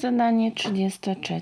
Zadanie 33.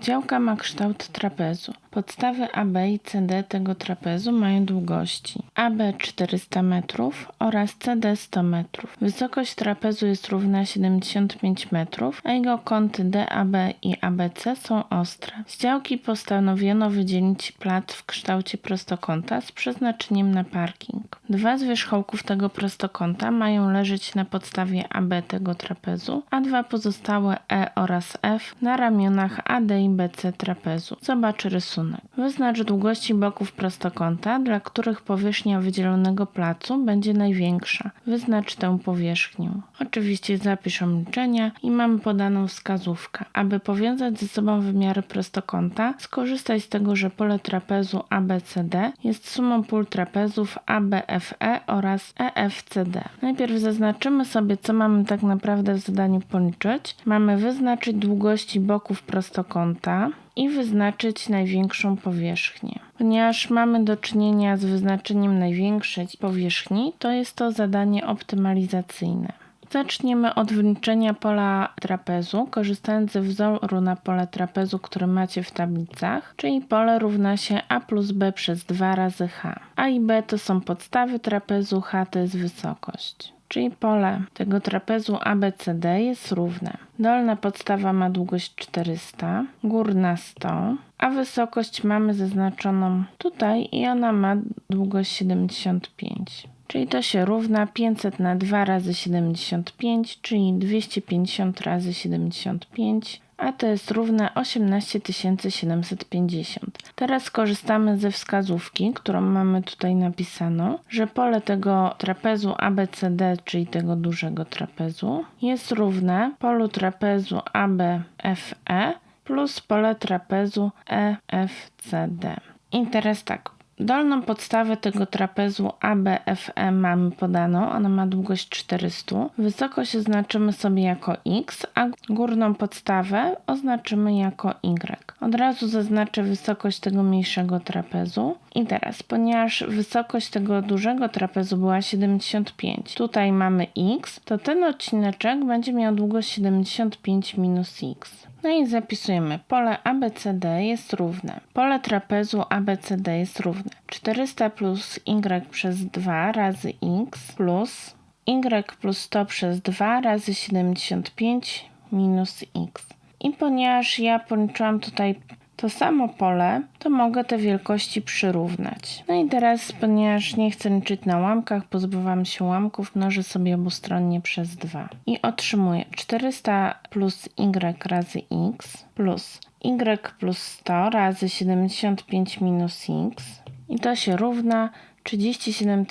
Działka ma kształt trapezu. Podstawy AB i CD tego trapezu mają długości AB 400 metrów oraz CD 100 metrów. Wysokość trapezu jest równa 75 metrów, a jego kąty DAB i ABC są ostre. Z działki postanowiono wydzielić plac w kształcie prostokąta z przeznaczeniem na parking. Dwa z wierzchołków tego prostokąta mają leżeć na podstawie AB tego trapezu, a dwa pozostałe E oraz F na ramionach AD i BC trapezu. Zobacz rysunek. Wyznacz długości boków prostokąta, dla których powierzchnia wydzielonego placu będzie największa. Wyznacz tę powierzchnię. Oczywiście zapisz obliczenia i mamy podaną wskazówkę. Aby powiązać ze sobą wymiary prostokąta, skorzystaj z tego, że pole trapezu ABCD jest sumą pól trapezów ABFE oraz EFCD. Najpierw zaznaczymy sobie, co mamy tak naprawdę w zadaniu policzyć. Mamy wyznaczyć długości boków prostokąta i wyznaczyć największą powierzchnię. Ponieważ mamy do czynienia z wyznaczeniem największej powierzchni, to jest to zadanie optymalizacyjne. Zaczniemy od wliczenia pola trapezu, korzystając ze wzoru na pole trapezu, który macie w tablicach, czyli pole równa się a plus b przez 2 razy h. A i b to są podstawy trapezu, h to jest wysokość. Czyli pole tego trapezu ABCD jest równe. Dolna podstawa ma długość 400, górna 100, a wysokość mamy zaznaczoną tutaj i ona ma długość 75. Czyli to się równa 500 na 2 razy 75, czyli 250 razy 75, a to jest równe 18 750. Teraz korzystamy ze wskazówki, którą mamy tutaj napisaną, że pole tego trapezu ABCD, czyli tego dużego trapezu, jest równe polu trapezu ABFE plus pole trapezu EFCD. I teraz tak, Dolną podstawę tego trapezu ABFE mamy podaną, ona ma długość 400. Wysokość oznaczymy sobie jako x, a górną podstawę oznaczymy jako y. Od razu zaznaczę wysokość tego mniejszego trapezu. I teraz, ponieważ wysokość tego dużego trapezu była 75, tutaj mamy x, to ten odcineczek będzie miał długość 75 minus x. No i zapisujemy. Pole ABCD jest równe. Pole trapezu ABCD jest równe 400 plus y przez 2 razy x plus y plus 100 przez 2 razy 75 minus x. I ponieważ ja policzyłam tutaj to samo pole, to mogę te wielkości przyrównać. No i teraz, ponieważ nie chcę liczyć na łamkach, pozbywam się łamków, mnożę sobie obustronnie przez 2. I otrzymuję 400 plus y razy x plus y plus 100 razy 75 minus x. I to się równa 37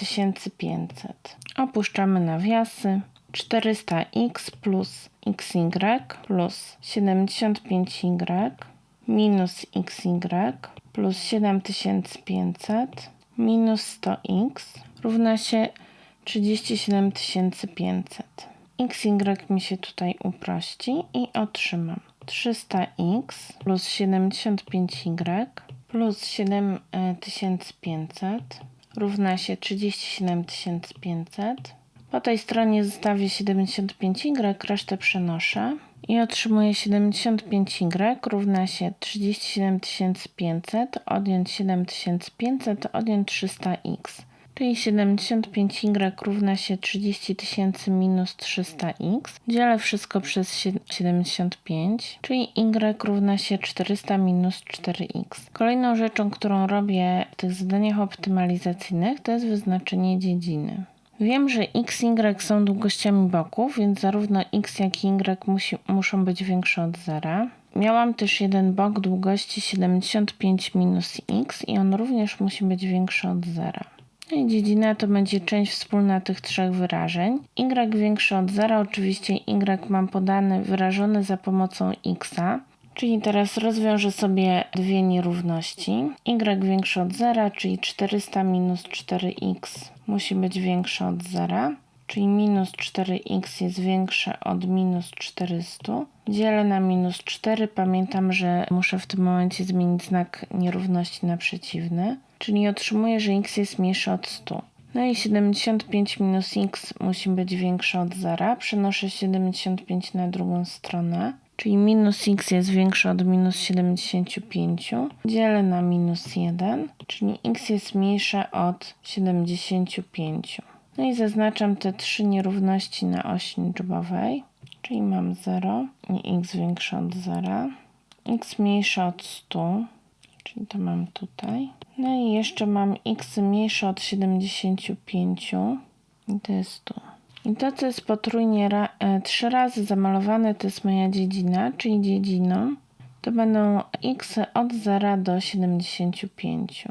500. Opuszczamy nawiasy. 400x plus xy plus 75y minus xy plus 7500 minus 100x równa się 37 500. xy mi się tutaj uprości i otrzymam 300x plus 75y plus 7500 równa się 37 500. Po tej stronie zostawię 75y, resztę przenoszę i otrzymuję 75y równa się 37 500 odjąć 7500 odjąć 300x. Czyli 75y równa się 30 000 minus 300x. Dzielę wszystko przez 75, czyli y równa się 400 minus 4x. Kolejną rzeczą, którą robię w tych zadaniach optymalizacyjnych, to jest wyznaczenie dziedziny. Wiem, że x, y są długościami boków, więc zarówno x, jak i y musi, muszą być większe od zera. Miałam też jeden bok długości 75 minus x i on również musi być większy od zera. No i dziedzina to będzie część wspólna tych trzech wyrażeń. y większy od zera, oczywiście y mam podane wyrażone za pomocą x. Czyli teraz rozwiążę sobie dwie nierówności. y większe od zera, czyli 400 minus 4x musi być większe od zera. Czyli minus 4x jest większe od minus 400. Dzielę na minus 4. Pamiętam, że muszę w tym momencie zmienić znak nierówności na przeciwny. Czyli otrzymuję, że x jest mniejsze od 100. No i 75 minus x musi być większe od zera. Przenoszę 75 na drugą stronę. Czyli minus x jest większe od minus 75, dzielę na minus 1, czyli x jest mniejsze od 75. No i zaznaczam te trzy nierówności na osi liczbowej, czyli mam 0 i x większe od 0, x mniejsze od 100, czyli to mam tutaj. No i jeszcze mam x mniejsze od 75 i to jest tu. I to, co jest potrójnie ra- e, trzy razy zamalowane, to jest moja dziedzina, czyli dziedziną. To będą x od 0 do 75.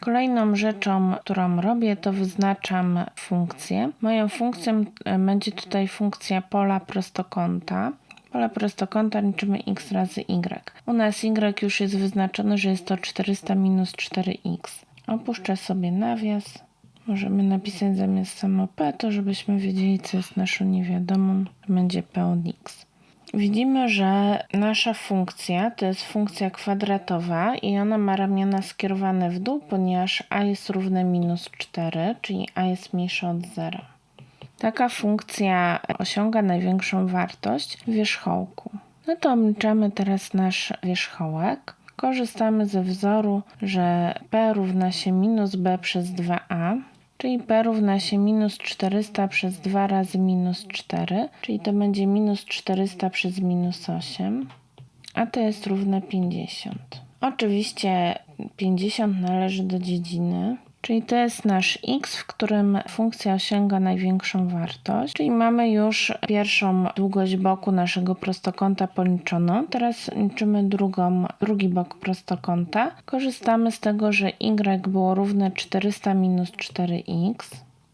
Kolejną rzeczą, którą robię, to wyznaczam funkcję. Moją funkcją e, będzie tutaj funkcja pola prostokąta. Pole prostokąta liczymy x razy y. U nas y już jest wyznaczone, że jest to 400 minus 4x. Opuszczę sobie nawias. Możemy napisać zamiast samo p, to żebyśmy wiedzieli, co jest naszą niewiadomą. Będzie p od x. Widzimy, że nasza funkcja to jest funkcja kwadratowa i ona ma ramiona skierowane w dół, ponieważ a jest równe minus 4, czyli a jest mniejsze od 0. Taka funkcja osiąga największą wartość w wierzchołku. No to obliczamy teraz nasz wierzchołek. Korzystamy ze wzoru, że p równa się minus b przez 2a, czyli p równa się minus 400 przez 2 razy minus 4, czyli to będzie minus 400 przez minus 8, a to jest równe 50. Oczywiście 50 należy do dziedziny, czyli to jest nasz x, w którym funkcja osiąga największą wartość, czyli mamy już pierwszą długość boku naszego prostokąta policzoną. Teraz liczymy drugą, drugi bok prostokąta. Korzystamy z tego, że y było równe 400 minus 4x.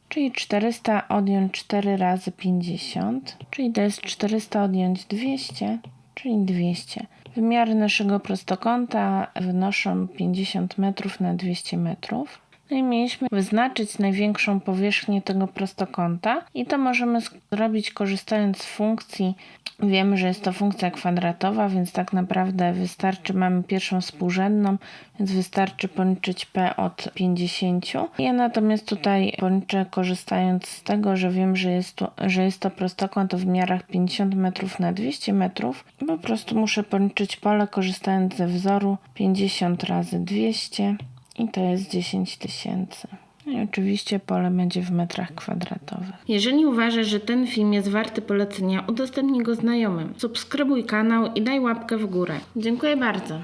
Czyli 400 odjąć 4 razy 50, czyli to jest 400 odjąć 200, czyli 200. Wymiary naszego prostokąta wynoszą 50 metrów na 200 metrów. No i mieliśmy wyznaczyć największą powierzchnię tego prostokąta i to możemy zrobić korzystając z funkcji. Wiemy, że jest to funkcja kwadratowa, więc tak naprawdę wystarczy, mamy pierwszą współrzędną, więc wystarczy policzyć p od 50. Ja natomiast tutaj policzę korzystając z tego, że wiem, że jest to, że jest to prostokąt o wymiarach 50 metrów na 200 metrów. Po prostu muszę policzyć pole korzystając ze wzoru 50 razy 200 i to jest 10 tysięcy. No I oczywiście pole będzie w metrach kwadratowych. Jeżeli uważasz, że ten film jest warty polecenia, udostępnij go znajomym. Subskrybuj kanał i daj łapkę w górę. Dziękuję bardzo.